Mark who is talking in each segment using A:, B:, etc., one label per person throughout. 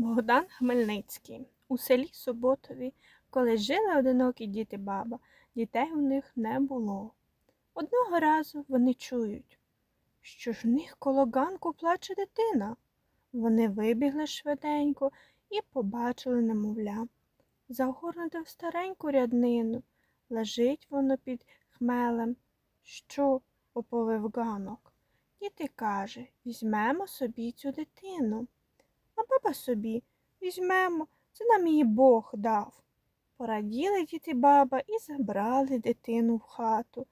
A: Богдан Хмельницький. У селі Суботові, коли жили одинокі діти баба, дітей у них не було. Одного разу вони чують, що ж в них коло ганку плаче дитина. Вони вибігли швиденько і побачили немовля. Загорнуте в стареньку ряднину, лежить воно під хмелем. Що? оповив ганок. Діти каже, візьмемо собі цю дитину. Баба собі візьмемо, це нам її Бог дав. Пораділи діти баба і забрали дитину в хату.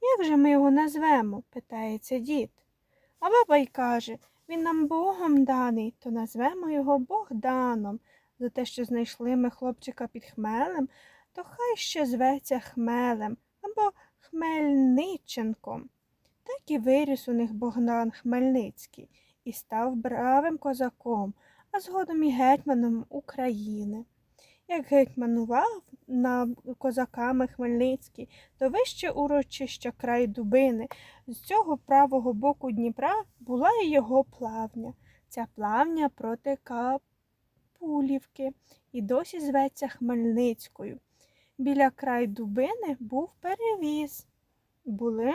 A: Як же ми його назвемо? питається дід. А баба й каже, він нам Богом даний, то назвемо його Богданом. За те, що знайшли ми хлопчика під хмелем, то хай ще зветься хмелем або Хмельниченком. Так і виріс у них Богдан Хмельницький і став бравим козаком, а згодом і гетьманом України. Як гетьманував над козаками Хмельницький, то вище урочища край Дубини. З цього правого боку Дніпра була і його плавня. Ця плавня протика Пулівки і досі зветься Хмельницькою. Біля край Дубини був перевіз. Були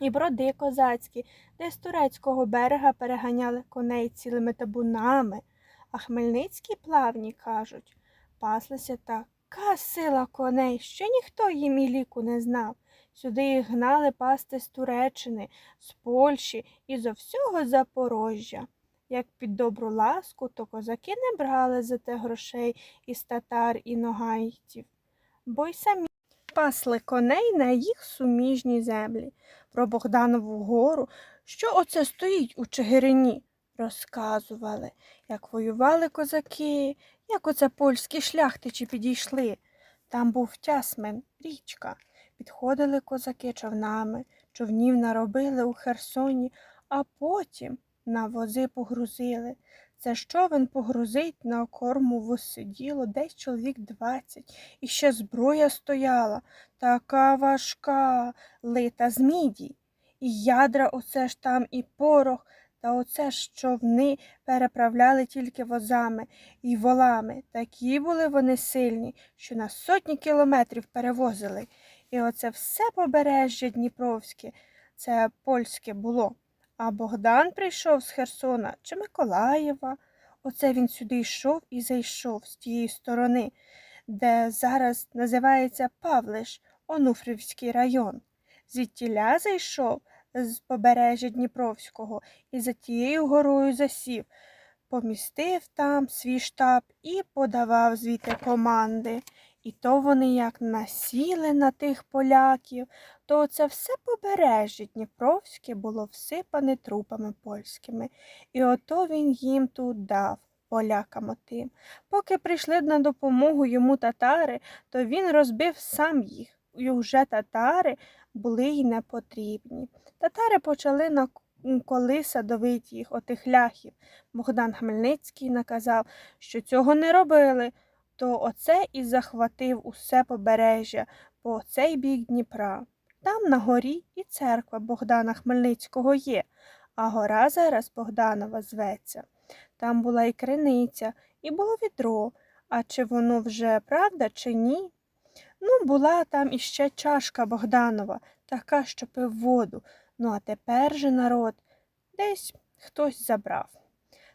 A: і броди козацькі, де з турецького берега переганяли коней цілими табунами, а хмельницькі плавні, кажуть, паслися така сила коней, що ніхто їм і ліку не знав. Сюди їх гнали пасти з Туреччини, з Польщі і зо всього Запорожжя. Як під добру ласку, то козаки не брали за те грошей із татар і ногайців, бо й самі пасли коней на їх суміжні землі. Про Богданову гору, що оце стоїть у Чигирині, розказували, як воювали козаки, як оце польські шляхтичі підійшли. Там був Тясмен, річка. Підходили козаки човнами, човнів наробили у Херсоні, а потім на вози погрузили. Це човен погрузить на корму сиділо десь чоловік двадцять, і ще зброя стояла, така важка, лита з міді. І ядра оце ж там, і порох, та оце ж човни переправляли тільки возами і волами. Такі були вони сильні, що на сотні кілометрів перевозили. І оце все побережжя Дніпровське, це польське було. А Богдан прийшов з Херсона чи Миколаєва. Оце він сюди йшов і зайшов з тієї сторони, де зараз називається Павлиш, Онуфрівський район. Звідтіля зайшов з побережжя Дніпровського і за тією горою засів, помістив там свій штаб і подавав звідти команди. І то вони як насіли на тих поляків, то це все побережжя Дніпровське було всипане трупами польськими. І ото він їм тут дав. Полякам отим. Поки прийшли на допомогу йому татари, то він розбив сам їх, і вже татари були й не потрібні. Татари почали на коли садовить їх, отих ляхів. Богдан Хмельницький наказав, що цього не робили то оце і захватив усе побережжя по цей бік Дніпра. Там на горі і церква Богдана Хмельницького є, а гора зараз Богданова зветься. Там була і криниця, і було відро. А чи воно вже правда, чи ні? Ну, була там іще чашка Богданова, така, що пив воду. Ну, а тепер же народ десь хтось забрав.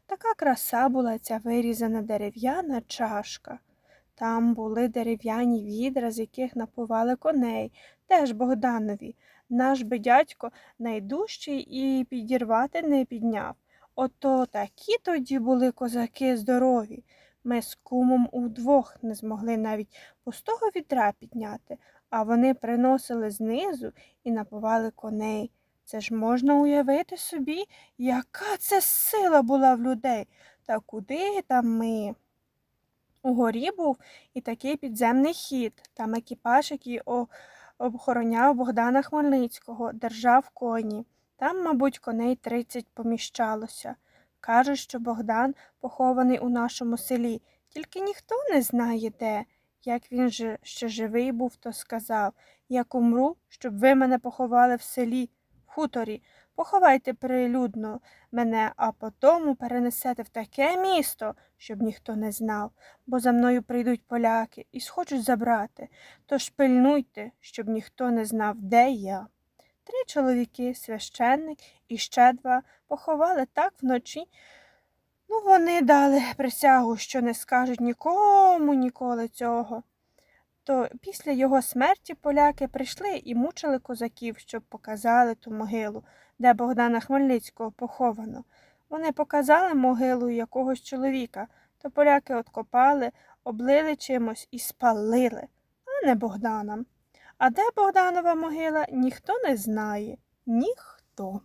A: Така краса була ця вирізана дерев'яна чашка. Там були дерев'яні відра, з яких напували коней, теж Богданові. Наш би дядько найдужчий і підірвати не підняв. Ото такі тоді були козаки здорові. Ми з кумом удвох не змогли навіть пустого вітра підняти, а вони приносили знизу і напували коней. Це ж можна уявити собі, яка це сила була в людей. Та куди там ми? Угорі був і такий підземний хід, там екіпаж, який охороняв Богдана Хмельницького, держав коні. Там, мабуть, коней тридцять поміщалося. Кажуть, що Богдан похований у нашому селі, тільки ніхто не знає де. Як він же ще живий був, то сказав Як умру, щоб ви мене поховали в селі, в хуторі, Поховайте прилюдно мене, а потому перенесете в таке місто, щоб ніхто не знав, бо за мною прийдуть поляки і схочуть забрати. Тож пильнуйте, щоб ніхто не знав, де я. Три чоловіки, священник і ще два поховали так вночі. Ну, вони дали присягу, що не скажуть нікому ніколи цього. То після його смерті поляки прийшли і мучили козаків, щоб показали ту могилу, де Богдана Хмельницького поховано. Вони показали могилу якогось чоловіка, то поляки откопали, облили чимось і спалили, а не Богдана. А де Богданова могила, ніхто не знає. Ніхто.